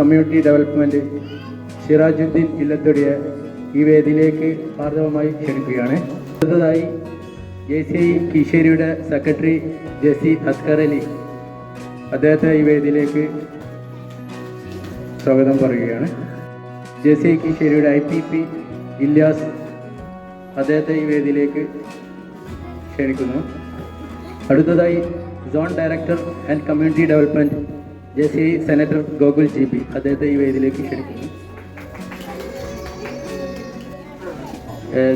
Community development Sirajuddin ഇല്ലത്തൊടിയെ ഈ വേദിയിലേക്ക് ഹാർദവമായി ക്ഷണിക്കുകയാണ്. അടുത്തതായി ജെ സി കിഷേരിയുടെ സെക്രട്ടറി ജെസി അസ്കർ അലി അദ്ദേഹത്തെ ഈ വേദിയിലേക്ക് സ്വാഗതം പറയുകയാണ്. ജെ സി കിഷേരിയുടെ ഐ പി പി ഇല്യാസ് അദ്ദേഹത്തെ ഈ വേദിയിലേക്ക് ക്ഷണിക്കുന്നു. അടുത്തതായി zone director and community development J C senator Gokul G B അദ്ദേഹത്തെ ഈ വേദിയിലേക്ക് ക്ഷണിക്കുന്നു.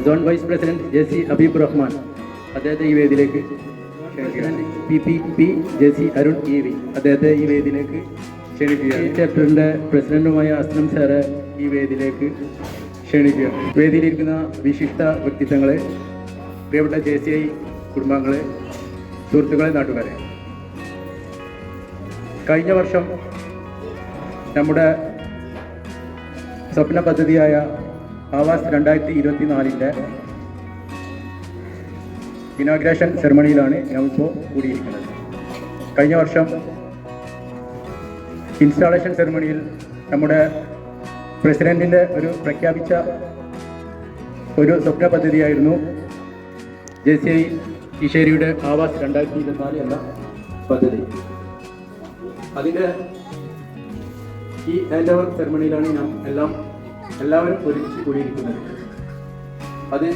Zone vice president J C Habeeb Rahman അദ്ദേഹത്തെ ഈ വേദിയിലേക്ക് P P P J C Arun E V അദ്ദേഹത്തെ ഈ വേദിയിലേക്ക് ക്ഷണിക്കുകയാണ്. ചാപ്റ്ററിന്റെ ചാപ്റ്ററിന്റെ പ്രസിഡന്റുമായ അസ്ലം സാറ് ഈ വേദിയിലേക്ക് ക്ഷണിക്കുക വേദിയിലിരിക്കുന്ന വിശിഷ്ട വ്യക്തിത്വങ്ങളെ പ്രിയപ്പെട്ട ജെ സി ഐ കുടുംബാംഗങ്ങളെ സുഹൃത്തുക്കളെ നാട്ടുകാരെ. കഴിഞ്ഞ വർഷം നമ്മുടെ സ്വപ്ന പദ്ധതിയായ ആവാസ് രണ്ടായിരത്തി ഇരുപത്തി നാലിന്റെ ഇനോഗ്രേഷൻ സെറമണിയിലാണ് ഞാനിപ്പോൾ കൂടിയിരിക്കുന്നത്. കഴിഞ്ഞ വർഷം ഇൻസ്റ്റാളേഷൻ സെറമണിയിൽ നമ്മുടെ പ്രസിഡന്റിന്റെ ഒരു പ്രഖ്യാപിച്ച ഒരു സ്വപ്ന പദ്ധതിയായിരുന്നു ജെ സി ഐ കിഷേരിയുടെ ആവാസ് രണ്ടായിരത്തി ഇരുപത്തിനാല് എന്ന പദ്ധതി. അതിന്റെ ഈ ഹാൻഡ് ഓവർ സെറമണിയിലാണ് ഞാൻ എല്ലാം എല്ലാവരും ഒരുമിച്ച് കൂടിയിരിക്കുന്നത്. അത്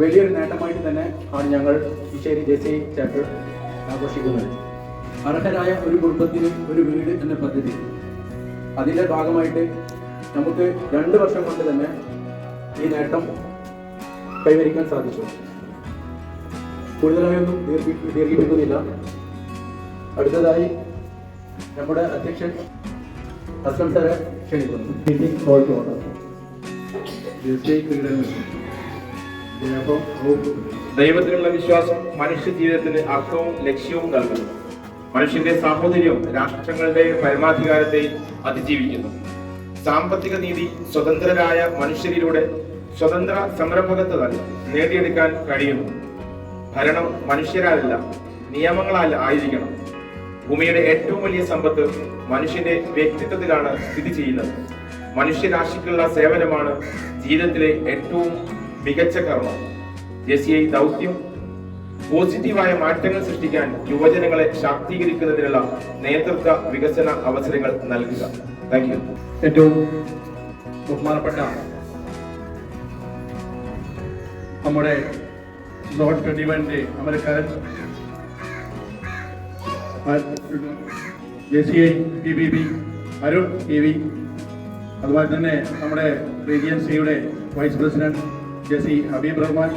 വലിയൊരു നേട്ടമായിട്ട് തന്നെ ആണ് ഞങ്ങൾ കിഷേരി ജെ സി ചാപ്റ്റർ ആഘോഷിക്കുന്നത്. അർഹരായ ഒരു കുടുംബത്തിന് ഒരു വീട് എന്ന പദ്ധതി. അതിന്റെ ഭാഗമായിട്ട് നമുക്ക് രണ്ട് വർഷം കൊണ്ട് തന്നെ ഈ നേട്ടം കൈവരിക്കാൻ സാധിച്ചു. കൂടുതലായൊന്നും ദീർഘി ദീർഘിപ്പിക്കുന്നില്ല. അടുത്തതായി നമ്മുടെ അധ്യക്ഷൻ അസ്ലം സാറെ ക്ഷണിക്കുന്നു. ദൈവത്തിലുള്ള വിശ്വാസം മനുഷ്യ ജീവിതത്തിന് അർത്ഥവും ലക്ഷ്യവും നൽകുന്നു. മനുഷ്യന്റെ സാഹോദര്യവും രാഷ്ട്രങ്ങളുടെ പരമാധികാരത്തെ അതിജീവിക്കുന്നു. സാമ്പത്തിക നീതി സ്വതന്ത്രരായ മനുഷ്യരിലൂടെ സ്വതന്ത്ര സംരംഭകത്വ നേടിയെടുക്കാൻ കഴിയുന്നു. ഭരണം മനുഷ്യരാലല്ല നിയമങ്ങളാൽ ആയിരിക്കണം. ഭൂമിയുടെ ഏറ്റവും വലിയ സമ്പത്ത് മനുഷ്യന്റെ വ്യക്തിത്വത്തിലാണ് സ്ഥിതി ചെയ്യുന്നത്. മനുഷ്യരാശിക്കുള്ള സേവനമാണ് ജീവിതത്തിലെ ഏറ്റവും മികച്ച കർമ്മം. ജെസിഐ ദൗത്യം പോസിറ്റീവായ മാറ്റങ്ങൾ സൃഷ്ടിക്കാൻ യുവജനങ്ങളെ ശാക്തീകരിക്കുന്നതിനുള്ള നേതൃത്വ വികസന അവസരങ്ങൾ നൽകുക. താങ്ക് യു ഏറ്റവും ബഹുമാനപ്പെട്ട നമ്മുടെ നോട്ട് ട്വന്റി വണ്ണിന്റെ അമരക്കാരൻ J C I P B B Arun T V. അതുപോലെ തന്നെ നമ്മുടെ റീജിയൻ സിയുടെ vice president J C Habeeb Rahman.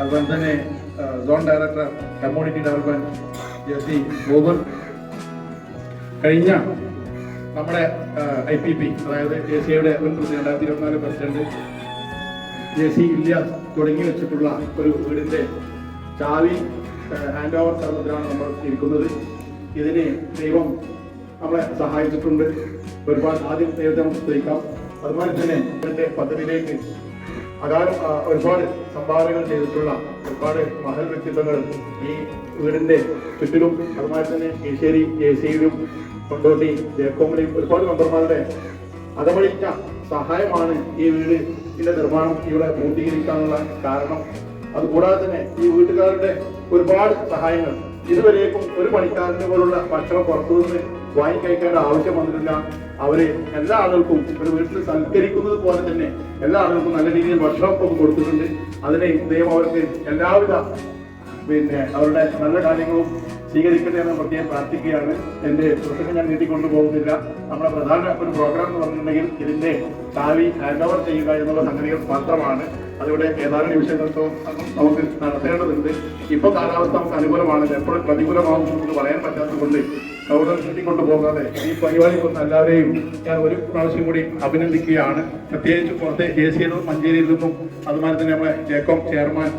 അതുപോലെ തന്നെ zone director community development J C gobar കഴിഞ്ഞ നമ്മുടെ ഐ പി പി അതായത് ജെ സിയുടെ മുൻ പ്രസിഡന്റ് രണ്ടായിരത്തി ഇരുപത്തിനാല് പ്രസിഡന്റ് ജെ സി ഇല്യാസ് തുടങ്ങി വെച്ചിട്ടുള്ള ഒരു വീടിന്റെ ചാവി ഹാൻഡ് ഓവർ സർവത്തിലാണ് നമ്മൾ ഇരിക്കുന്നത്. ഇതിന് ദൈവം നമ്മളെ സഹായിച്ചിട്ടുണ്ട്. ഒരുപാട് ആദ്യം ദൈവത്തെ നമുക്ക് സ്തുതിക്കാം. അതുപോലെ തന്നെ ഇതിന്റെ പദ്ധതിയിലേക്ക് അകാലം ഒരുപാട് സംഭാവനകൾ ചെയ്തിട്ടുള്ള ഒരുപാട് മഹൽ വ്യക്തിത്വങ്ങൾ ഈ വീടിന്റെ ചുറ്റിലും അതുപോലെ തന്നെ കേശ്ശേരി സിയിലും കൊണ്ടോട്ടി ജയക്കോമിലെയും ഒരുപാട് മെമ്പർമാരുടെ അതവളിച്ച സഹായമാണ് ഈ വീടിന്റെ നിർമ്മാണം ഇവിടെ പൂർത്തീകരിക്കാനുള്ള കാരണം. അതുകൂടാതെ തന്നെ ഈ വീട്ടുകാരുടെ ഒരുപാട് സഹായങ്ങൾ ഇതുവരേക്കും ഒരു പണിക്കാരനെ പോലുള്ള ഭക്ഷണം പുറത്തുനിന്ന് വാങ്ങിക്കഴിക്കേണ്ട ആവശ്യം വന്നിട്ടില്ല. അവരെ എല്ലാ ആളുകൾക്കും ഒരു വീട്ടിൽ സൽക്കരിക്കുന്നത് പോലെ തന്നെ എല്ലാ ആളുകൾക്കും നല്ല രീതിയിൽ ഭക്ഷണം ഒക്കെ കൊടുത്തിട്ടുണ്ട്. അതിനെ ദൈവം അവർക്ക് എല്ലാവിധ പിന്നെ അവരുടെ നല്ല കാര്യങ്ങളും സ്വീകരിക്കട്ടെ എന്ന് പ്രത്യേകം പ്രാർത്ഥിക്കുകയാണ്. എന്റെ പ്രസംഗം ഞാൻ നീട്ടിക്കൊണ്ടു പോകുന്നില്ല നമ്മുടെ പ്രധാന ഒരു പ്രോഗ്രാം എന്ന് പറഞ്ഞിട്ടുണ്ടെങ്കിൽ ഇതിന്റെ ചാവി ഹാൻഡ് ഓവർ ചെയ്യുക എന്നുള്ള സംഗതികൾ മാത്രമാണ്. അതിവിടെ ഏതാനും വിഷയങ്ങൾക്കും നമുക്ക് നടത്തേണ്ടതുണ്ട്. ഇപ്പൊ കാലാവസ്ഥ നമുക്ക് അനുകൂലമാണ്. എപ്പോഴും പ്രതികൂലമാകും എന്ന് പറയാൻ പറ്റാത്തതുകൊണ്ട് അവിടെ നീട്ടിക്കൊണ്ടു പോകാതെ ഈ പരിപാടി ഒന്ന് എല്ലാവരെയും ഞാൻ ഒരു പ്രാവശ്യം കൂടി അഭിനന്ദിക്കുകയാണ്. പ്രത്യേകിച്ച് പുറത്തെ എ സിയിലും മഞ്ചേരിയിൽ നിന്നും അതുപോലെ തന്നെ നമ്മുടെ ജേക്കോം ചെയർമാൻ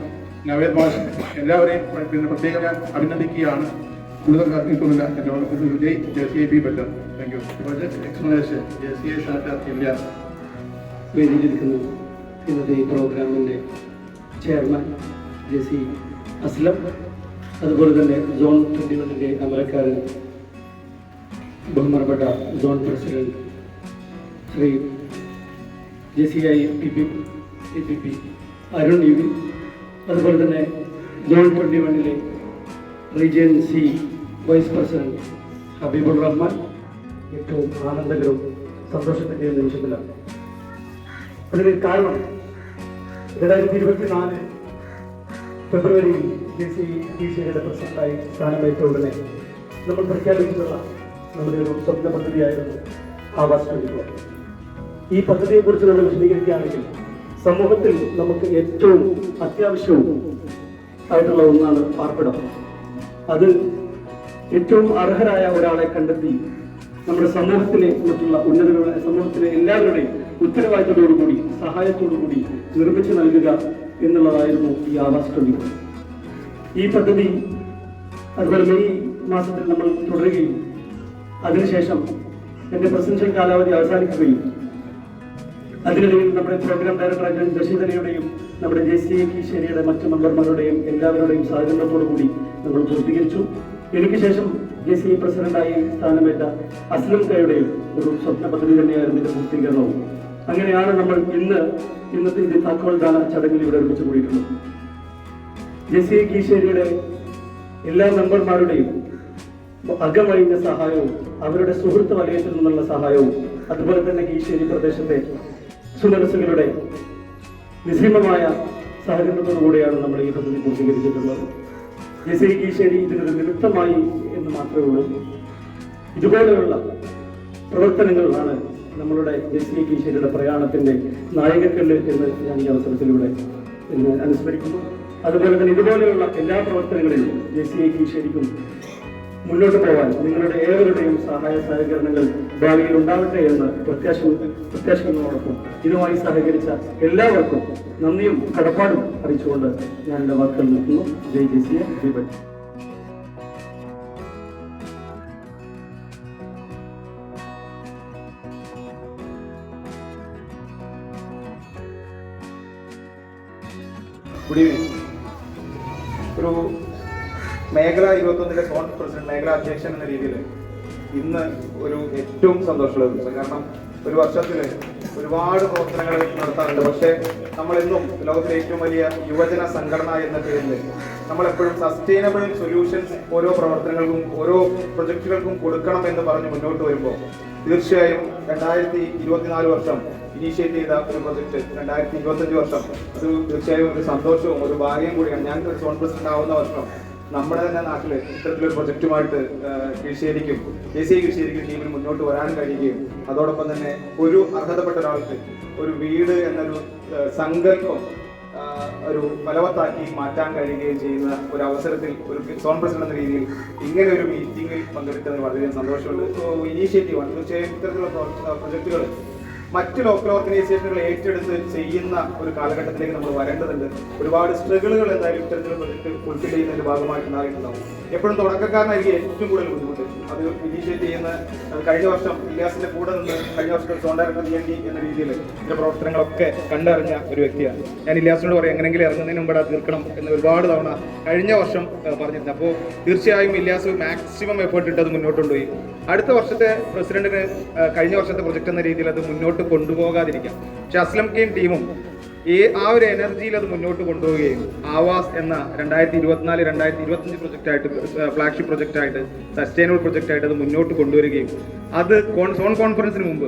നവേദ് മാഷ് എല്ലാവരെയും പിന്നെ പ്രത്യേകം ഞാൻ അഭിനന്ദിക്കുകയാണ്. കൂടുതൽ നിൽക്കുന്നില്ല എന്നോട് Vijay J C I B better. Thank you explanation J C I charter India വേദിയിലിരിക്കുന്നു ഇന്നത്തെ ഈ പ്രോഗ്രാമിന്റെ ചെയർമാൻ ജെ സി അസ്ലം. അതുപോലെ തന്നെ സോൺ ട്വന്റി വണ്ണിന്റെ അമരക്കാരൻ ബഹുമാനപ്പെട്ട zone president Shri J C I P P A P Arun U അതുപോലെ തന്നെ ജോൺ ട്വന്റി വണ്ണിലെ region C vice president Habibul Rahman ഏറ്റവും ആനന്ദകരവും സന്തോഷത്തിന്റെയും നിമിഷത്തിലാണ്. അതിന് കാരണം രണ്ടായിരത്തി ഇരുപത്തിനാല് ഫെബ്രുവരിയിൽ ജെ സി ടി സിയുടെ പ്രസിഡന്റായി സ്ഥാനമേറ്റ ഉടനെ നമ്മൾ പ്രഖ്യാപിച്ചിട്ടുള്ള നമ്മുടെ ഒരു സ്വപ്ന പദ്ധതിയായിരുന്നു ആവാസ് ഈ പദ്ധതിയെക്കുറിച്ച് നമ്മൾ വിശദീകരിക്കുകയാണെങ്കിൽ സമൂഹത്തിൽ നമുക്ക് ഏറ്റവും അത്യാവശ്യവും ആയിട്ടുള്ള ഒന്നാണ് പാർപ്പിടം. അത് ഏറ്റവും അർഹരായ ഒരാളെ കണ്ടെത്തി നമ്മുടെ സമൂഹത്തിലെ മറ്റുള്ള ഉന്നതരുടെ സമൂഹത്തിലെ എല്ലാവരുടെയും ഉത്തരവാദിത്തത്തോടുകൂടി സഹായത്തോടുകൂടി നിർമ്മിച്ചു നൽകുക എന്നുള്ളതായിരുന്നു ഈ ആവാസ് ഈ പദ്ധതി അതുപോലെ മെയ് മാസത്തിൽ നമ്മൾ തുടരുകയും അതിനുശേഷം എന്റെ പ്രസിഡൻഷ്യൽ കാലാവധി അവസാനിക്കുകയും അതിനിടയിൽ നമ്മുടെ പ്രോഗ്രാം ഡയറക്ടർ അജൻ ശശിധരയുടെയും നമ്മുടെ ജെ സി കീശേരിയുടെ മറ്റു മെമ്പർമാരുടെയും എല്ലാവരുടെയും സഹകരണത്തോടു കൂടി നമ്മൾ പൂർത്തീകരിച്ചു. എനിക്ക് ശേഷം ജെ സി പ്രസിഡന്റായി സ്ഥാനമേറ്റ അസ്ലം കയുടെയും ഒരു സ്വപ്ന പദ്ധതി തന്നെയായിരുന്നു ഇതിന്റെ പൂർത്തീകരണവും. അങ്ങനെയാണ് നമ്മൾ ഇന്ന് ഇന്നത്തെ ഇത് താക്കോൽദാന ചടങ്ങിൽ ഇവിടെ ഒരുമിച്ച് കൂടിയിട്ടുള്ളത്. ജെ സി കീശേരിയുടെ എല്ലാ മെമ്പർമാരുടെയും അകമഴിഞ്ഞ സഹായവും അവരുടെ സുഹൃത്ത് വലയത്തിൽ നിന്നുള്ള സഹായവും അതുപോലെ തന്നെ കീശേരി പ്രദേശത്തെ സുമനസ്സുകളുടെ നിസ്സീമമായ സഹകരണത്തോടുകൂടിയാണ് നമ്മൾ ഈ പദ്ധതി പൂർത്തീകരിച്ചിട്ടുള്ളത്. ജെ സി കീശേരി ഇതിനൊരു നിമിത്തമായി എന്ന് മാത്രമേ ഉള്ളൂ. ഇതുപോലെയുള്ള പ്രവർത്തനങ്ങളാണ് നമ്മളുടെ ജെ കീശേരിയുടെ പ്രയാണത്തിന്റെ നായകക്കല്ല് എന്ന് ഞാൻ ഈ അവസരത്തിലൂടെ അനുസ്മരിക്കുന്നു. അതുപോലെ തന്നെ ഇതുപോലെയുള്ള എല്ലാ പ്രവർത്തനങ്ങളിലും ജെ സി കീശേരിക്കും മുന്നോട്ട് പോകാൻ നിങ്ങളുടെ ഏവരുടെയും സഹായ സഹകരണങ്ങൾ ഭാവിയിൽ ഉണ്ടാവട്ടെ എന്ന് പ്രത്യാശ പ്രത്യാശിക്കുന്നതോടൊപ്പം ഇതുമായി സഹകരിച്ച എല്ലാവർക്കും നന്ദിയും കടപ്പാടും അറിയിച്ചുകൊണ്ട് ഞാൻ എന്റെ വാക്കുകൾ നിർത്തുന്നു. ജയ് ജെ സി ഗുഡ് ഈവനിങ് ഒരു മേഖല ഇരുപത്തൊന്നിലെ സോൺ പ്രസിഡന്റ് മേഖല അധ്യക്ഷൻ എന്ന രീതിയിൽ ഇന്ന് ഒരു ഏറ്റവും സന്തോഷമുള്ള ദിവസം. കാരണം ഒരു വർഷത്തിൽ ഒരുപാട് പ്രവർത്തനങ്ങൾ നടത്താറുണ്ട്. പക്ഷേ നമ്മളെന്നും ലോകത്തിലെ ഏറ്റവും വലിയ യുവജന സംഘടന എന്ന പേരിൽ നമ്മളെപ്പോഴും സസ്റ്റൈനബിൾ സൊല്യൂഷൻസ് ഓരോ പ്രവർത്തനങ്ങൾക്കും ഓരോ പ്രൊജക്റ്റുകൾക്കും കൊടുക്കണം എന്ന് പറഞ്ഞ് മുന്നോട്ട് വരുമ്പോൾ തീർച്ചയായും രണ്ടായിരത്തി ഇരുപത്തിനാല് വർഷം ഇനീഷ്യേറ്റ് ചെയ്ത ഒരു പ്രൊജക്ട് രണ്ടായിരത്തി ഇരുപത്തഞ്ച് വർഷം അത് തീർച്ചയായും ഒരു സന്തോഷവും ഒരു ഭാഗ്യം കൂടിയാണ്. ഞാൻ ഒരു സോൺ പ്രസിഡന്റ് ആവുന്ന വർഷം നമ്മുടെ തന്നെ നാട്ടിൽ ഇത്തരത്തിലൊരു പ്രൊജക്റ്റുമായിട്ട് ജെ സി കൃഷിയായിരിക്കും ടീമിന് മുന്നോട്ട് വരാൻ കഴിയുകയും അതോടൊപ്പം തന്നെ ഒരു അർഹതപ്പെട്ട ഒരാൾക്ക് ഒരു വീട് എന്നൊരു സങ്കല്പം ഒരു ഫലവത്താക്കി മാറ്റാൻ കഴിയുകയും ചെയ്യുന്ന ഒരു അവസരത്തിൽ ഒരു സോൺ പ്രസിഡന്റ് എന്ന രീതിയിൽ ഇങ്ങനെ ഒരു മീറ്റിംഗിൽ പങ്കെടുക്കുന്നതിന് വളരെയധികം സന്തോഷമുണ്ട്. ഇനീഷ്യേറ്റീവാണ്. തീർച്ചയായും ഇത്തരത്തിലുള്ള പ്രൊജക്ടുകൾ മറ്റ് ലോക്കൽ ഓർഗനൈസേഷനുകൾ ഏറ്റെടുത്ത് ചെയ്യുന്ന ഒരു കാലഘട്ടത്തിലേക്ക് നമ്മൾ വരേണ്ടതുണ്ട്. ഒരുപാട് സ്ട്രഗിളുകൾ എന്തായാലും ഇത്തരത്തിലുള്ള പ്രൊജക്ട് ഫുൾഫിൽ ചെയ്യുന്നതിന്റെ ഭാഗമായിട്ടുണ്ടായിട്ടുണ്ടാവും എപ്പോഴും തുടക്കക്കാരനായിരിക്കും ഏറ്റവും കൂടുതൽ ബുദ്ധിമുട്ട്. അത് ഇനീഷ്യേറ്റ് ചെയ്യുന്ന കഴിഞ്ഞ വർഷം ഇല്ലാസിന്റെ കൂടെ നിന്ന് കഴിഞ്ഞ വർഷം ഡയറക്ടർ ഡി എൻ ഡി എന്ന രീതിയിൽ ഇതിന്റെ പ്രവർത്തനങ്ങളൊക്കെ കണ്ടറിഞ്ഞ ഒരു വ്യക്തിയാണ്. ഞാൻ ഇല്ലാസിനോട് പറയും എങ്ങനെങ്കിലും ഇറങ്ങുന്നതിന് മുമ്പ് അത് തീർക്കണം എന്ന് ഒരുപാട് തവണ കഴിഞ്ഞ വർഷം പറഞ്ഞിരുന്നു. അപ്പോൾ തീർച്ചയായും ഇല്ലാസ് മാക്സിമം എഫേർട്ട് ഇട്ട് അത് മുന്നോട്ട് കൊണ്ടുപോയി. അടുത്ത വർഷത്തെ പ്രസിഡന്റിന് കഴിഞ്ഞ വർഷത്തെ പ്രൊജക്ട് എന്ന രീതിയിൽ അത് മുന്നോട്ട് കൊണ്ടുപോകാതിരിക്കാം. പക്ഷെ അസ്ലം കെയും ടീമും ഈ ആ ഒരു എനർജിയിൽ അത് മുന്നോട്ട് കൊണ്ടുപോവുകയും ആവാസ് എന്ന രണ്ടായിരത്തി ഇരുപത്തിനാല് രണ്ടായിരത്തി ഇരുപത്തഞ്ച് പ്രൊജക്റ്റ് ആയിട്ട് ഫ്ലാഗ്ഷിപ്പ് പ്രൊജക്റ്റ് ആയിട്ട് സസ്റ്റൈനബിൾ പ്രൊജക്റ്റ് ആയിട്ട് അത് മുന്നോട്ട് കൊണ്ടുവരികയും അത് സോൺ കോൺഫറൻസിന് മുമ്പ്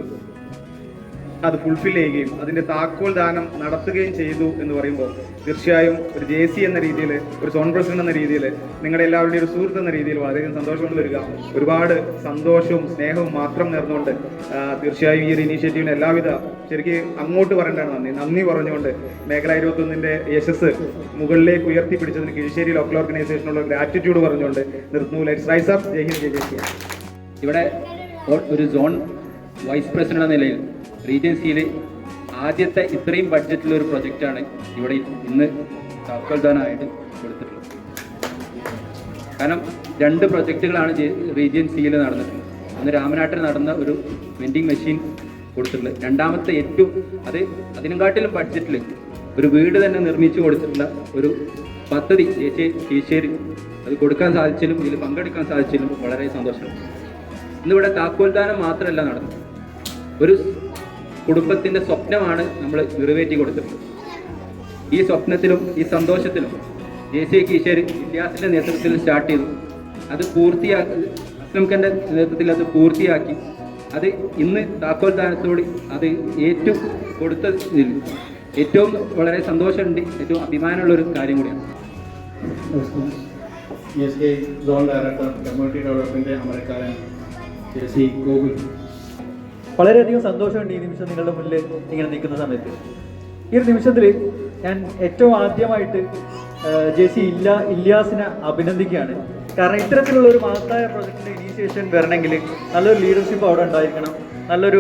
അത് ഫുൾഫിൽ ചെയ്യുകയും അതിന്റെ താക്കോൽ ദാനം നടത്തുകയും ചെയ്തു എന്ന് പറയുമ്പോൾ തീർച്ചയായും ഒരു ജെ സി എന്ന രീതിയിൽ ഒരു സോൺ പ്രസിഡന്റ് എന്ന രീതിയിൽ നിങ്ങളുടെ എല്ലാവരുടെയും ഒരു സുഹൃത്ത് എന്ന രീതിയിൽ വളരെയധികം സന്തോഷം കൊണ്ട് വരിക. ഒരുപാട് സന്തോഷവും സ്നേഹവും മാത്രം നേർന്നുകൊണ്ട് തീർച്ചയായും ഈ ഒരു ഇനീഷ്യേറ്റീവിന് എല്ലാവിധ ശരിക്കും അങ്ങോട്ട് പറയേണ്ടതാണ്. നന്ദി. നന്ദി പറഞ്ഞുകൊണ്ട് മേഖല ഇരുപത്തൊന്നിന്റെ യശസ് മുകളിലേക്ക് ഉയർത്തിപ്പിടിച്ചതിന് കിഴിശ്ശേരി ലോക്കൽ ഓർഗനൈസേഷനുള്ള ഗ്രാറ്റിറ്റ്യൂഡ് പറഞ്ഞുകൊണ്ട് നിർത്തുന്നു. ലെറ്റ്സ് റൈസ് അപ്പ് ജയ് ഹിന്ദ് ജയ് ഇവിടെ ഒരു സോൺ വൈസ് പ്രസിഡന്റ് എന്ന നിലയിൽ റീജൻസിയിൽ ആദ്യത്തെ ഇത്രയും ബഡ്ജറ്റിലുള്ള ഒരു പ്രൊജക്റ്റാണ് ഇവിടെ ഇന്ന് താക്കോൽദാനായിട്ട് കൊടുത്തിട്ടുള്ളത്. കാരണം രണ്ട് പ്രൊജക്റ്റുകളാണ് റീജിയൻസിയിൽ നടന്നിട്ടുള്ളത്. ഒന്ന് രാമനാട്ടിൽ നടന്ന ഒരു വെൻഡിങ് മെഷീൻ കൊടുത്തിട്ടുള്ളത്. രണ്ടാമത്തെ ഏറ്റവും അത് അതിനെക്കാട്ടിലും ബഡ്ജറ്റിൽ ഒരു വീട് തന്നെ നിർമ്മിച്ചു കൊടുത്തിട്ടുള്ള ഒരു പദ്ധതി ചേച്ചി കീശേരി അത് കൊടുക്കാൻ സാധിച്ചാലും ഇതിൽ പങ്കെടുക്കാൻ സാധിച്ചാലും വളരെ സന്തോഷം ഇന്നിവിടെ താക്കോൽദാനം മാത്രമല്ല നടന്നു ഒരു കുടുംബത്തിന്റെ സ്വപ്നമാണ് നമ്മൾ നിറവേറ്റി കൊടുത്തിട്ടുള്ളത് ഈ സ്വപ്നത്തിലും ഈ സന്തോഷത്തിലും ജെ സി കീശേരി ഇല്യാസിന്റെ നേതൃത്വത്തിൽ സ്റ്റാർട്ട് ചെയ്തു. അത് പൂർത്തിയാക്കി അസ്ലംഖന്റെ നേതൃത്വത്തിൽ അത് പൂർത്തിയാക്കി. അത് ഇന്ന് താക്കോൽ ദാനത്തോട് അത് ഏറ്റു കൊടുത്തതിൽ ഏറ്റവും വളരെ സന്തോഷമുണ്ട് ഏറ്റവും അഭിമാനമുള്ള ഒരു കാര്യം കൂടിയാണ്. ഡയറക്ടർ കമ്മ്യൂണിറ്റി ഡെവലപ്മെന്റ് അമരക്കാരൻ ജെ സി ഗോകുൽ. വളരെയധികം സന്തോഷമുണ്ട് ഈ നിമിഷം നിങ്ങളുടെ മുന്നിൽ ഇങ്ങനെ നിൽക്കുന്ന സമയത്ത്. ഈ ഒരു നിമിഷത്തിൽ ഞാൻ ഏറ്റവും ആദ്യമായിട്ട് ജെ സി ഇല്ല ഇല്യാസിനെ അഭിനന്ദിക്കുകയാണ്. കാരണം ഇത്തരത്തിലുള്ള ഒരു മഹത്തായ പ്രൊജക്ടിന്റെ ഇനീഷ്യേഷൻ വരണമെങ്കിൽ നല്ലൊരു ലീഡർഷിപ്പ് അവിടെ ഉണ്ടായിരിക്കണം. നല്ലൊരു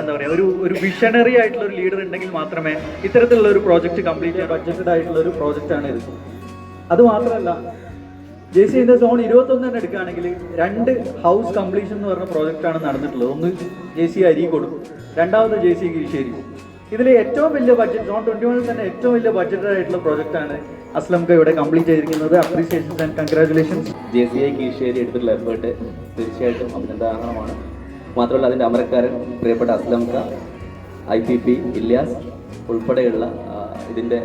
എന്താ പറയുക ഒരു ഒരു വിഷണറി ആയിട്ടുള്ള ഒരു ലീഡർ ഉണ്ടെങ്കിൽ മാത്രമേ ഇത്തരത്തിലുള്ള ഒരു പ്രോജക്റ്റ് കംപ്ലീറ്റ് ചെയ്യാൻ ബഡ്ജറ്റഡ് ആയിട്ടുള്ള ഒരു പ്രോജക്റ്റ് ആണ് ഇത്. അത് മാത്രമല്ല ജെ സി ഇതിന്റെ സോൺ ഇരുപത്തൊന്ന് തന്നെ എടുക്കുകയാണെങ്കിൽ രണ്ട് ഹൗസ് കംപ്ലീഷൻ എന്ന് പറഞ്ഞ പ്രോജക്റ്റാണ് നടന്നിട്ടുള്ളത്. ഒന്ന് ജെ സി അരീക്കോട് രണ്ടാമത് ജെ സി കിരിശ്ശേരി ഇതിൽ ഏറ്റവും വലിയ ബഡ്ജറ്റ് സോൺ ട്വന്റി വണ്ണിൽ തന്നെ ഏറ്റവും വലിയ ബഡ്ജറ്റഡ് ആയിട്ടുള്ള പ്രോജക്റ്റാണ് അസ്ലംക ഇവിടെ കംപ്ലീറ്റ് ചെയ്തിരിക്കുന്നത്. Appreciations and congratulations J C I Kizhisseri എടുത്തിട്ടുള്ള എഫേർട്ട് തീർച്ചയായിട്ടും അഭിനന്ദനാർഹമാണ് മാത്രമല്ല അതിന്റെ അമരക്കാരൻ പ്രിയപ്പെട്ട Aslam Khan I P P Ilyas ഉൾപ്പെടെയുള്ള ഇതിന്റെ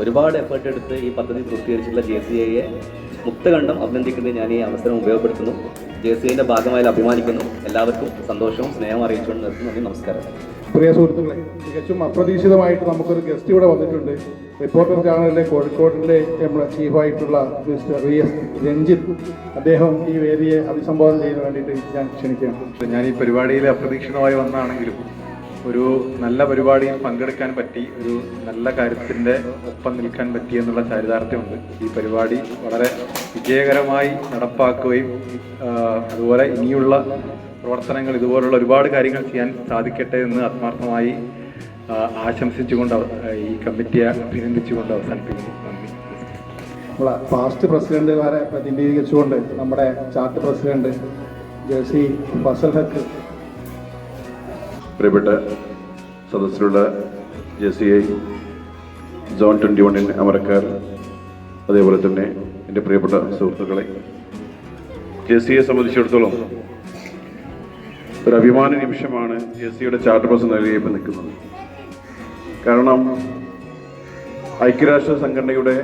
ഒരുപാട് എഫേർട്ട് എടുത്ത് ഈ പദ്ധതി പൂർത്തീകരിച്ചിട്ടുള്ള ജെ സി ഐയെ മുക്തകണ്ഠം അഭിനന്ദിക്കുന്നത് ഞാൻ ഈ അവസരം ഉപയോഗപ്പെടുത്തുന്നു. ജെ സി ഐന്റെ ഭാഗമായി അഭിമാനിക്കുന്നു. എല്ലാവർക്കും സന്തോഷവും സ്നേഹവും അറിയിച്ചുകൊണ്ട് നിർത്തുന്നു. നന്ദി നമസ്കാരം. പ്രിയ സുഹൃത്തുക്കളെ തികച്ചും അപ്രതീക്ഷിതമായിട്ട് നമുക്കൊരു ഗസ്റ്റ് ഇവിടെ വന്നിട്ടുണ്ട്. റിപ്പോർട്ടർ ചാനലിലെ കോഴിക്കോടിലെ നമ്മുടെ ചീഫായിട്ടുള്ള മിസ്റ്റർ വി എസ് രഞ്ജിത്ത്. അദ്ദേഹം ഈ വേദിയെ അഭിസംബോധന ചെയ്യാൻ വേണ്ടിയിട്ട് ഞാൻ ക്ഷണിക്കുകയാണ്. ഞാൻ ഈ പരിപാടിയിൽ അപ്രതീക്ഷിതമായി വന്നാണെങ്കിലും ഒരു നല്ല പരിപാടിയിൽ പങ്കെടുക്കാൻ പറ്റി ഒരു നല്ല കാര്യത്തിന്റെ ഒപ്പം നിൽക്കാൻ പറ്റി എന്നുള്ള ചാരിതാർത്ഥ്യമുണ്ട്. ഈ പരിപാടി വളരെ വിജയകരമായി നടപ്പാക്കുകയും അതുപോലെ ഇനിയുള്ള പ്രവർത്തനങ്ങൾ ഇതുപോലുള്ള ഒരുപാട് കാര്യങ്ങൾ ചെയ്യാൻ സാധിക്കട്ടെ എന്ന് ആത്മാർത്ഥമായി ആശംസിച്ചുകൊണ്ട് ഈ കമ്മിറ്റിയെ അഭിനന്ദിച്ചുകൊണ്ട് അവസാനിപ്പിക്കുന്നു. നന്ദി. നമ്മളെ പാസ്റ്റ് പ്രസിഡന്റുമാരെ പ്രതിനിധീകരിച്ചുകൊണ്ട് നമ്മുടെ ചാർട്ട് പ്രസിഡന്റ് ജേഴ്സി ഫസൽ ഹക്ക് പ്രിയപ്പെട്ട സദസ്സിലുള്ള J C I zone twenty വണ്ണിൻ അമരക്കാർ അതേപോലെ തന്നെ എന്റെ പ്രിയപ്പെട്ട സുഹൃത്തുക്കളെ. ജെ സിയെ സംബന്ധിച്ചിടത്തോളം ഒരു അഭിമാന നിമിഷമാണ് ജെ സിയുടെ ചാർട്ടർ ബസ് നൽകിയ നിൽക്കുന്നത്. കാരണം ഐക്യരാഷ്ട്ര സംഘടനയുടെ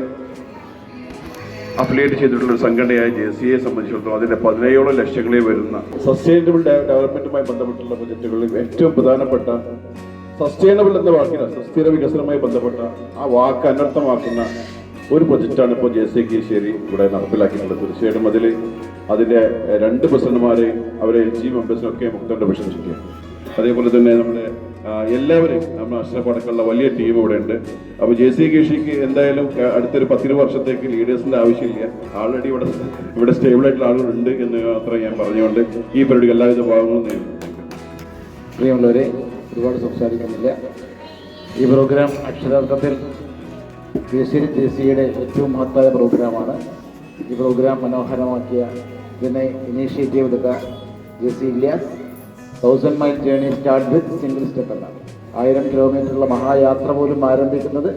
അഫിലിയേറ്റ് ചെയ്തിട്ടുള്ള ഒരു സംഘടനയായ ജെ സി എ സംബന്ധിച്ചിടത്തോളം അതിന്റെ പതിനേഴോളം ലക്ഷങ്ങളിൽ വരുന്ന സസ്റ്റൈനബിൾ ഡെവലപ്മെന്റുമായി ബന്ധപ്പെട്ടുള്ള ബജറ്റുകളിൽ ഏറ്റവും പ്രധാനപ്പെട്ട സസ്റ്റൈനബിൾ എന്ന വാക്കിന് സുസ്ഥിര വികസനവുമായി ബന്ധപ്പെട്ട ആ വാക്ക് അനർത്ഥമാക്കുന്ന ഒരു പ്രൊജക്റ്റാണ് ഇപ്പോൾ ജെ സി കീശ്ശേരി ഇവിടെ നടപ്പിലാക്കിയിട്ടുള്ളത്. തീർച്ചയായിട്ടും അതിൽ അതിന്റെ രണ്ട് പ്രസിഡന്റുമാരെയും അവരെ എൽ ജി മെമ്പേഴ്സിനൊക്കെ മുക്തന്റെ പ്രശംസിക്കുക അതേപോലെ തന്നെ നമ്മുടെ ആ, എല്ലാവരെയും നമ്മുടെ അഷ്റഫ് വലിയ ടീം ഇവിടെ ഉണ്ട്. അപ്പോൾ ജെ സി കൃഷിക്ക് എന്തായാലും അടുത്തൊരു പത്തിരു വർഷത്തേക്ക് ലീഡേഴ്സിന്റെ ആവശ്യമില്ല. ആൾറെഡി ഇവിടെ ഇവിടെ സ്റ്റേബിൾ ആയിട്ടുള്ള ആളുകളുണ്ട് എന്ന് മാത്രം ഞാൻ പറഞ്ഞുകൊണ്ട് ഈ പരിപാടിക്ക് എല്ലാവിധ ഭാഗങ്ങളും പ്രിയമുള്ളവരെ ഒരുപാട് സംസാരിക്കുന്നില്ല. ഈ പ്രോഗ്രാം അക്ഷരാർത്ഥത്തിൽ കേസരി സിയുടെ ഏറ്റവും മഹത്തായ പ്രോഗ്രാമാണ് ഈ പ്രോഗ്രാം മനോഹരമാക്കിയ ഇതിനെ ഇനീഷ്യേറ്റീവ് എടുത്ത J C Ilyas thousand mile journey start with single step എന്നാണ്. ആയിരം കിലോമീറ്ററുള്ള മഹായാത്ര പോലും ആരംഭിക്കുന്നത്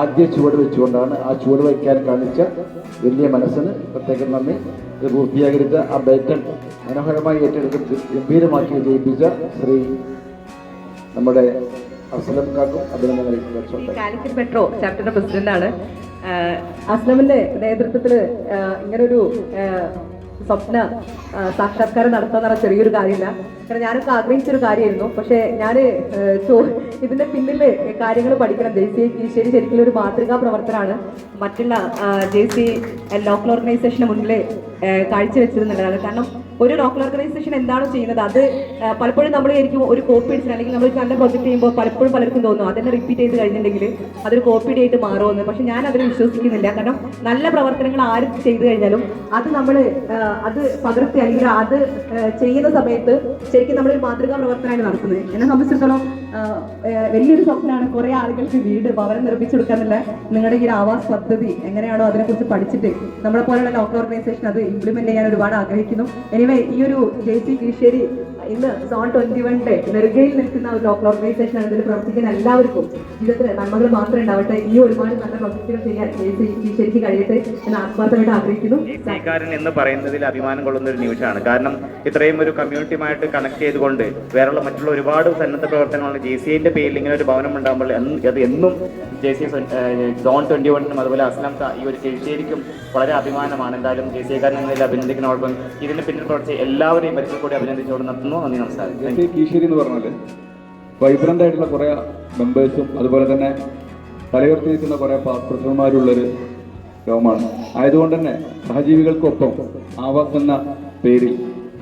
ആദ്യ ചുവട് വെച്ചുകൊണ്ടാണ്. ആ ചുവട് വയ്ക്കാൻ കാണിച്ച വലിയ മനസ്സിന് പ്രത്യേകം നന്ദി. ഇത് പൂർത്തീകരിച്ച ആ ബൈറ്റൺ മനോഹരമായി ഏറ്റെടുത്ത് ഗംഭീരമാക്കി ജയിപ്പിച്ച ശ്രീ നമ്മുടെ അസ്ലം കാക്കും അഭിനന്ദനങ്ങൾ മെട്രോ ചാപ്റ്ററിന്റെ പ്രസിഡന്റാണ്. അസ്ലമിന്റെ നേതൃത്വത്തിൽ ഇങ്ങനൊരു സ്വപ്ന സാക്ഷാത്കാരം നടത്താന്ന് ചെറിയൊരു കാര്യമില്ല കാരണം ഞാനൊക്കെ ആഗ്രഹിച്ചൊരു കാര്യമായിരുന്നു പക്ഷെ ഞാൻ ഇതിന്റെ പിന്നിൽ കാര്യങ്ങൾ പഠിക്കണം. ജെ സി കീശ്ശേരി ശരിക്കും ഒരു മാതൃകാ പ്രവർത്തനമാണ് മറ്റുള്ള ജെ സി ലോക്കൽ ഓർഗനൈസേഷന് മുന്നിൽ കാഴ്ചവെച്ചിരുന്നുള്ളതാണ്. കാരണം ഒരു ലോക്കൽ ഓർഗനൈസേഷൻ എന്താണ് ചെയ്യുന്നത്? അത് പലപ്പോഴും നമ്മൾ ആയിരിക്കും ഒരു കോപ്പി അടിച്ചിട്ട് അല്ലെങ്കിൽ നമ്മൾ നല്ല പ്രൊജക്ട് ചെയ്യുമ്പോൾ പലപ്പോഴും പലർക്കും തോന്നും. അതന്നെ റിപ്പീറ്റ് ചെയ്ത് കഴിഞ്ഞിട്ടുണ്ടെങ്കിൽ അതൊരു കോപ്പി ആയിട്ട് മാറുമെന്ന്. പക്ഷെ ഞാൻ അതിൽ വിശ്വസിക്കുന്നില്ല. കാരണം നല്ല പ്രവർത്തനങ്ങൾ ആര് ചെയ്തു കഴിഞ്ഞാലും അത് നമ്മൾ അത് പകർത്തി അല്ലെങ്കിൽ അത് ചെയ്യുന്ന സമയത്ത് ശരിക്കും നമ്മൾ മാതൃകാ പ്രവർത്തനമാണ് നടത്തുന്നത്. എന്നെ സംബന്ധിച്ചിടത്തോളം വലിയൊരു സ്വപ്നമാണ് കുറെ ആളുകൾക്ക് വീട് ഭവനം നിർമ്മിച്ചു കൊടുക്കാനുള്ള നിങ്ങളുടെ ഈ ഒരു ആവാസ് പദ്ധതി. എങ്ങനെയാണോ അതിനെക്കുറിച്ച് പഠിച്ചിട്ട്. നമ്മളെ പോലെയുള്ള ലോക്കൽ ഓർഗനൈസേഷൻ അത് ഇംപ്ലിമെന്റ് ചെയ്യാൻ ഒരുപാട് ആഗ്രഹിക്കുന്നു. എനിവേ ഈ ഒരു ജെ സി കീഴ്ശ്ശേരി ഇന്ന് സോൺ ട്വന്റി വണ്ണിന്റെ നെറുകയിൽ നിൽക്കുന്ന ഒരു ലോക്കൽ ഓർഗനൈസേഷൻ ആണ് ഇതിൽ പ്രവർത്തിക്കുന്ന എല്ലാവർക്കും ജീവിതത്തിൽ നന്മകൾ മാത്രമേ ഉണ്ടാവട്ടെ. ഈ ഒരുപാട് നല്ല പ്രൊജക്റ്റുകൾ ചെയ്യാൻ ജെ സി കീഴ്ശ്ശേരിക്ക് കഴിയട്ടെ എന്ന് ആത്മാർത്ഥമായിട്ട് ആഗ്രഹിക്കുന്നു. എന്ന് പറയുന്നതിൽ അഭിമാനം കൊള്ളുന്ന ഒരു നിമിഷമാണ് കാരണം ഇത്രയും ഒരു കമ്മ്യൂണിറ്റിയുമായിട്ട് കണക്ട് ചെയ്തുകൊണ്ട് വേറെയുള്ള മറ്റുള്ള ഒരുപാട് സന്നദ്ധ പ്രവർത്തനങ്ങളുണ്ട് ജെ സി ഐന്റെ പേരിൽ ഇങ്ങനെ ഒരു ഭവനം ഉണ്ടാകുമ്പോൾ അത് എന്നും ജെ സി സോൺ ട്വന്റി വണ്ണിനും അതുപോലെ അസ്ലാം ഈ ഒരു കിഴിശ്ശേരിക്കും വളരെ അഭിമാനമാണ്. എന്തായാലും ജെ സി ഐക്കാരൻ എന്നതിൽ അഭിനന്ദിക്കുന്നതോടൊപ്പം ഇതിന് പിന്നിൽ പ്രവർത്തിച്ച എല്ലാവരെയും പരിചയം കൂടി അഭിനന്ദിച്ചുകൊണ്ട് നിർത്തുന്നു. നന്ദി നമസ്കാരം. കീശേരി എന്ന് പറഞ്ഞാൽ വൈബ്രന്റ് ആയിട്ടുള്ള കുറേ മെമ്പേഴ്സും അതുപോലെ തന്നെ തലയുർത്തിയിരിക്കുന്ന കുറേ പ്രസിഡന്റുമാരുള്ളൊരു രോഗമാണ് ആയതുകൊണ്ട് തന്നെ സഹജീവികൾക്കൊപ്പം ആവാസ് എന്ന പേരിൽ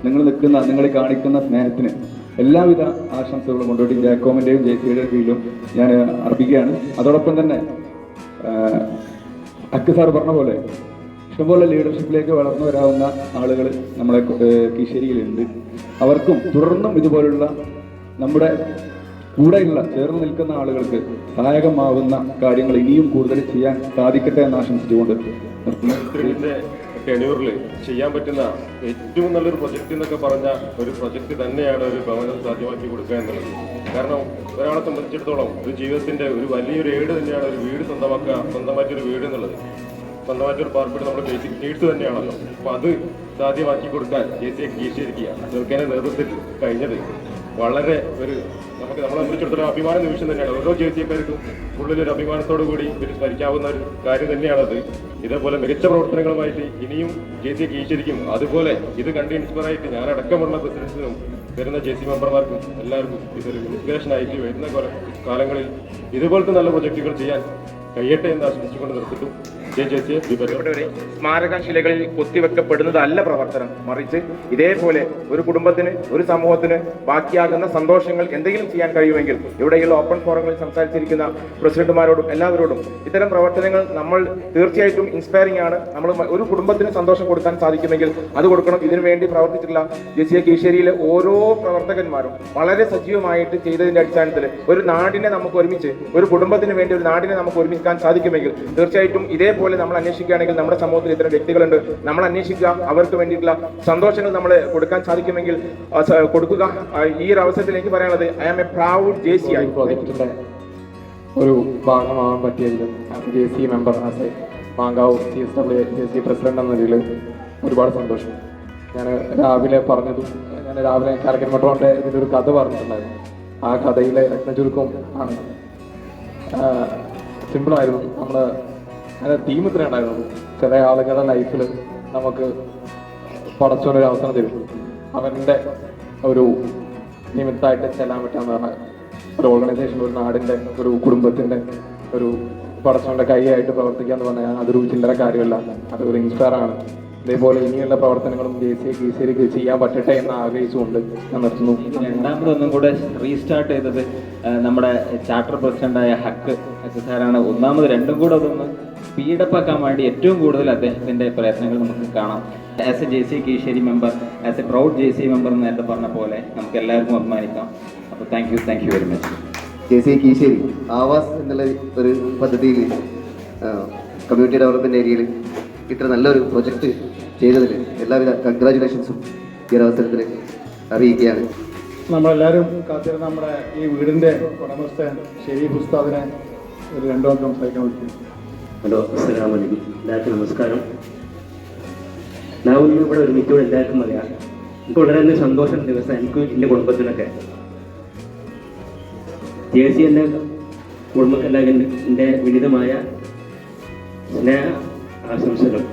നിങ്ങൾ നിൽക്കുന്ന നിങ്ങൾ കാണിക്കുന്ന സ്നേഹത്തിന് എല്ലാവിധ ആശംസകളും കൊണ്ടുപോയി ജാക്കോമിന്റെയും ജെ സിയുടെയും കീഴിലും ഞാൻ അർപ്പിക്കുകയാണ്. അതോടൊപ്പം തന്നെ അക്ക് സാർ പറഞ്ഞ പോലെ ഇഷ്ടംപോലെ ലീഡർഷിപ്പിലേക്ക് വളർന്നു വരാവുന്ന ആളുകൾ നമ്മളെ കീശ്ശേരിയിലുണ്ട് അവർക്കും തുടർന്നും ഇതുപോലുള്ള നമ്മുടെ കൂടെയുള്ള ചേർന്ന് നിൽക്കുന്ന ആളുകൾക്ക് സഹായകമാവുന്ന കാര്യങ്ങൾ ഇനിയും കൂടുതൽ ചെയ്യാൻ സാധിക്കട്ടെ എന്ന് ആശംസിച്ചുകൊണ്ട് ടെന്യൂറിൽ ചെയ്യാൻ പറ്റുന്ന ഏറ്റവും നല്ലൊരു പ്രൊജക്റ്റ് എന്നൊക്കെ പറഞ്ഞ ഒരു പ്രൊജക്റ്റ് തന്നെയാണ് ഒരു ഭവനം സാധ്യമാക്കി കൊടുക്കുക എന്നുള്ളത്. കാരണം ഒരാളെ സംബന്ധിച്ചിടത്തോളം ഒരു ജീവിതത്തിന്റെ ഒരു വലിയൊരു ഏട് തന്നെയാണ് ഒരു വീട് സ്വന്തമാക്കുക സ്വന്തമായിട്ടൊരു വീട് എന്നുള്ളത്. സ്വന്തമായിട്ടൊരു പാർപ്പിട്ട് നമ്മുടെ ബേസിക് നീഡ്സ് തന്നെയാണല്ലോ. അപ്പൊ അത് സാധ്യമാക്കി കൊടുക്കാൻ ജെ സി കീശേരിക്കുക ചെറുക്കേന്റെ നേതൃത്വത്തിൽ കഴിഞ്ഞത്. വളരെ ഒരു നമുക്ക് നമ്മളെ സംബന്ധിച്ചിടത്തോളം അഭിമാന നിമിഷം തന്നെയാണ്. ഓരോ ജീവിതക്കാർക്കും ഉള്ളിലൊരു അഭിമാനത്തോടു കൂടി സ്മരിക്കാവുന്ന ഒരു കാര്യം തന്നെയാണത്. ഇതേപോലെ മികച്ച പ്രവർത്തനങ്ങളുമായിട്ട് ഇനിയും ജെ സി കീശരിക്കും അതുപോലെ ഇത് കണ്ട് ഞാൻ അടക്കമുള്ള പ്രസിഡൻസിനും വരുന്ന ജെ സി മെമ്പർമാർക്കും എല്ലാവർക്കും ഇതൊരു ഇൻസ്പിറേഷൻ ആയിട്ട് വരുന്ന കാലങ്ങളിൽ ഇതുപോലത്തെ നല്ല പ്രൊജക്ടുകൾ ചെയ്യാൻ കഴിയട്ടെ എന്ന് ആശംസിച്ചുകൊണ്ട് നിർത്തിട്ടു ജെ ജെ സ്മാരക ശിലകളിൽ കൊത്തിവെക്കപ്പെടുന്നതല്ല പ്രവർത്തനം. മറിച്ച് ഇതേപോലെ ഒരു കുടുംബത്തിന് ഒരു സമൂഹത്തിന് ബാക്കിയാകുന്ന സന്തോഷങ്ങൾ എന്തെങ്കിലും ചെയ്യാൻ കഴിയുമെങ്കിൽ ഇവിടെയുള്ള ഓപ്പൺ ഫോറങ്ങളിൽ സംസാരിച്ചിരിക്കുന്ന പ്രസിഡന്റുമാരോടും എല്ലാവരോടും ഇത്തരം പ്രവർത്തനങ്ങൾ നമ്മൾ തീർച്ചയായിട്ടും ഇൻസ്പയറിംഗ് ആണ്. നമ്മൾ ഒരു കുടുംബത്തിന് സന്തോഷം കൊടുക്കാൻ സാധിക്കുമെങ്കിൽ അത് കൊടുക്കണം. ഇതിനു വേണ്ടി പ്രവർത്തിച്ചിട്ടുള്ള ജെസിയ കീശേരിയിലെ ഓരോ പ്രവർത്തകന്മാരും വളരെ സജീവമായിട്ട് ചെയ്തതിന്റെ അടിസ്ഥാനത്തിൽ ഒരു നാടിനെ നമുക്ക് ഒരുമിച്ച് ഒരു കുടുംബത്തിന് വേണ്ടി ഒരു നാടിനെ നമുക്ക് ഒരുമിക്കാൻ സാധിക്കുമെങ്കിൽ തീർച്ചയായിട്ടും ഇതേപോലെ നമ്മൾ അന്വേഷിക്കുകയാണെങ്കിൽ നമ്മുടെ സമൂഹത്തിൽ ഇത്തരം വ്യക്തികളുണ്ട്. നമ്മൾ അന്വേഷിക്കുക അവർക്ക് വേണ്ടിയിട്ടുള്ള സന്തോഷങ്ങൾ നമ്മൾ കൊടുക്കാൻ സാധിക്കുമെങ്കിൽ കൊടുക്കുക. ഈ ഒരു അവസരത്തിൽ എനിക്ക് പറയാനുള്ളത് I am a proud J C ആയി ഒരു ഭാഗമാവാൻ പറ്റിയതിലും J C member Mankavu C S W J C president എന്ന നിലയിൽ ഒരുപാട് സന്തോഷം. ഞാൻ രാവിലെ പറഞ്ഞതും ഞാൻ രാവിലെ കാരക്കൻ മെട്രോന്റെ ഇതിന്റെ ഒരു കഥ പറഞ്ഞിട്ടുണ്ടായിരുന്നു. ആ കഥയിലെ രത്നചുരുക്കം ആണ്. സിമ്പിളായിരുന്നു നമ്മൾ അതിന്റെ ടീം ഇത്ര ഉണ്ടായിരുന്നു ചില ആളുകളുടെ ലൈഫിൽ നമുക്ക് പടച്ചോനൊരു അവസരം തരും. അവന്റെ ഒരു നിമിത്തമായിട്ട് ചെല്ലാൻ പറഞ്ഞ ഒരു ഓർഗനൈസേഷൻ ഒരു നാടിന്റെ ഒരു കുടുംബത്തിന്റെ ഒരു പടച്ചോന്റെ കൈയായിട്ട് പ്രവർത്തിക്കുക എന്ന് പറഞ്ഞാൽ അതൊരു ചില്ലറ കാര്യമല്ല അതൊരു ഇൻസ്പയർ ആണ്. ഇതേപോലെ ഇനിയുള്ള പ്രവർത്തനങ്ങളും ജെ സി കീസേരിക്ക് ചെയ്യാൻ പറ്റട്ടെ എന്ന് ആഗ്രഹിച്ചുകൊണ്ട് ഞാൻ നിർത്തുന്നു. രണ്ടാമത് ഒന്നും കൂടെ റീസ്റ്റാർട്ട് ചെയ്തത് നമ്മുടെ ചാപ്റ്റർ പ്രസിഡന്റായ ഹക്ക് സാറാണ് ഒന്നാമത് രണ്ടും കൂടെ അതൊന്ന് സ്പീഡപ്പ് ആക്കാൻ വേണ്ടി ഏറ്റവും കൂടുതൽ അദ്ദേഹത്തിന്റെ പ്രയത്നങ്ങൾ നമുക്ക് കാണാം. As a J C Kizhisseri member as a proud J C member എന്ന് നേരത്തെ പറഞ്ഞ പോലെ നമുക്ക് എല്ലാവർക്കും അഭിമാനിക്കാം. അപ്പോൾ thank you thank you very much J C Kizhisseri Awaas എന്നുള്ള ഒരു പദ്ധതിയിൽ കമ്മ്യൂണിറ്റി ഡെവലപ്മെന്റ് ഏരിയയിൽ ഇത്ര നല്ലൊരു പ്രൊജക്ട് ചെയ്തതിൽ എല്ലാവിധ കൺഗ്രാചുലേഷൻസും ഈ ഒരു അവസരത്തിൽ അറിയിക്കുകയാണ്. നമ്മളെല്ലാവരും കാത്തിരുന്ന നമ്മുടെ ഈ വീടിന്റെ ഉടമസ്ഥൻ ഷെരീഫ് ഉസ്താദിനെ ഒരു രണ്ടു സംസാരിക്കാൻ വിളിക്കുന്നു. ഹലോ അസ്സാം വലൈക്കും എല്ലാവർക്കും നമസ്കാരം. ഞാൻ ഒന്ന് ഇവിടെ ഒരുമിച്ചോട് എല്ലാവർക്കും അറിയാം എനിക്ക് വളരെ സന്തോഷം ദിവസം എനിക്ക് എന്റെ കുടുംബത്തിനൊക്കെ. ജെ സി എന്റെ കുടുംബക്കെല്ലാവരും എന്റെ വിനിതമായ സ്നേഹ ആശംസകൾ.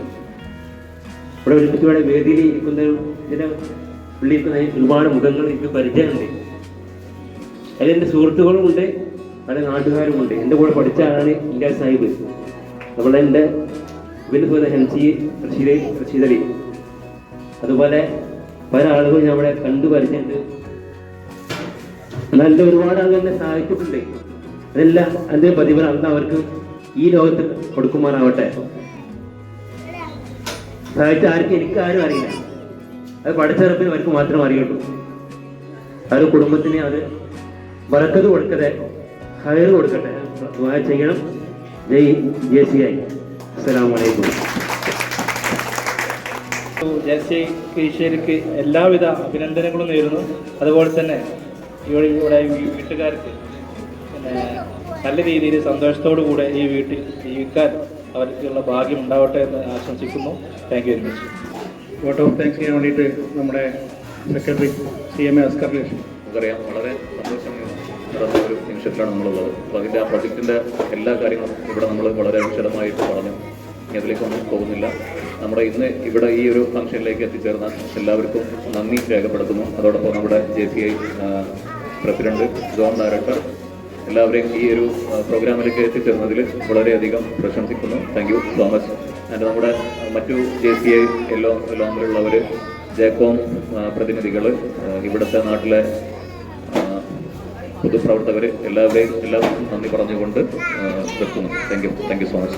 ഇവിടെ ഒരുമിച്ച് ഇവിടെ വേദിയിൽ ഇരിക്കുന്ന ഇതിനെ ഉള്ളിരിക്കുന്ന ഒരുപാട് മുഖങ്ങൾ എനിക്ക് പരിചയമുണ്ട്. അതിൽ എന്റെ സുഹൃത്തുക്കളുമുണ്ട് പല നാട്ടുകാരുമുണ്ട്. എന്റെ കൂടെ പഠിച്ച ആളാണ് ഇന്ത്യ സാഹിബ്. നമ്മുടെ എന്റെ ഇവന് പോലെ ഹൻസി റഷീദ് റഷീദ് അതുപോലെ പല ആളുകളും ഞാൻ അവിടെ കണ്ടു പരിചയമുണ്ട്. നല്ല ഒരുപാട് ആളുകൾ എന്നെ സഹായിച്ചിട്ടുണ്ട്. അതെല്ലാം അതിന്റെ പ്രതിഫലം അവർക്ക് ഈ ലോകത്ത് കൊടുക്കുമാറാവട്ടെ സഹായിച്ച ആർക്കും എനിക്ക് ആരും അറിയില്ല. അത് പഠിച്ചറപ്പിന് അവർക്ക് മാത്രം അറിയുള്ളൂ. അത് കുടുംബത്തിന് അത് വറക്കത് കൊടുക്കട്ടെ ഹയർ കൊടുക്കട്ടെ ചെയ്യണം. ജയ് ജെ സി ഐ. അസ്സലാമലൈക്കും ജെ സി ഐ എല്ലാവിധ അഭിനന്ദനങ്ങളും നേരുന്നു. അതുപോലെ തന്നെ ഇവിടെ ഇവിടെ ഈ വീട്ടുകാർക്ക് പിന്നെ നല്ല രീതിയിൽ സന്തോഷത്തോടു കൂടെ ഈ വീട്ടിൽ ജീവിക്കാൻ അവർക്കുള്ള ഭാഗ്യം ഉണ്ടാവട്ടെ എന്ന് ആശംസിക്കുന്നു. Thank you very much vote of thanks ചെയ്യാൻ വേണ്ടിയിട്ട് നമ്മുടെ secretary C M A Askar Lakshmi നമുക്കറിയാം വളരെ സന്തോഷം നിറഞ്ഞ ഒരു നിമിഷത്തിലാണ് നമ്മളുള്ളത്. അപ്പോൾ അതിന്റെ ആ പ്രൊജക്റ്റിന്റെ എല്ലാ കാര്യങ്ങളും ഇവിടെ നമ്മൾ വളരെ വിശദമായിട്ട് പറഞ്ഞു. ഇനി അതിലേക്കൊന്നും പോകുന്നില്ല. നമ്മുടെ ഇന്ന് ഇവിടെ ഈ ഒരു ഫംഗ്ഷനിലേക്ക് എത്തിച്ചേർന്ന എല്ലാവർക്കും നന്ദി രേഖപ്പെടുത്തുന്നു. അതോടൊപ്പം നമ്മുടെ J C I president John director എല്ലാവരെയും ഈ ഒരു പ്രോഗ്രാമിലേക്ക് എത്തിച്ചേർന്നതിൽ വളരെയധികം പ്രശംസിക്കുന്നു. Thank you so much. And നമ്മുടെ മറ്റു ജെ സി ഐ എല്ലോ ലോങ്ങിലുള്ളവർ ജേക്കോം പ്രതിനിധികൾ ഇവിടുത്തെ നാട്ടിലെ പൊതുപ്രവർത്തകർ എല്ലാവരെയും എല്ലാവർക്കും നന്ദി പറഞ്ഞുകൊണ്ട് നിർത്തുന്നു. Thank you thank you so much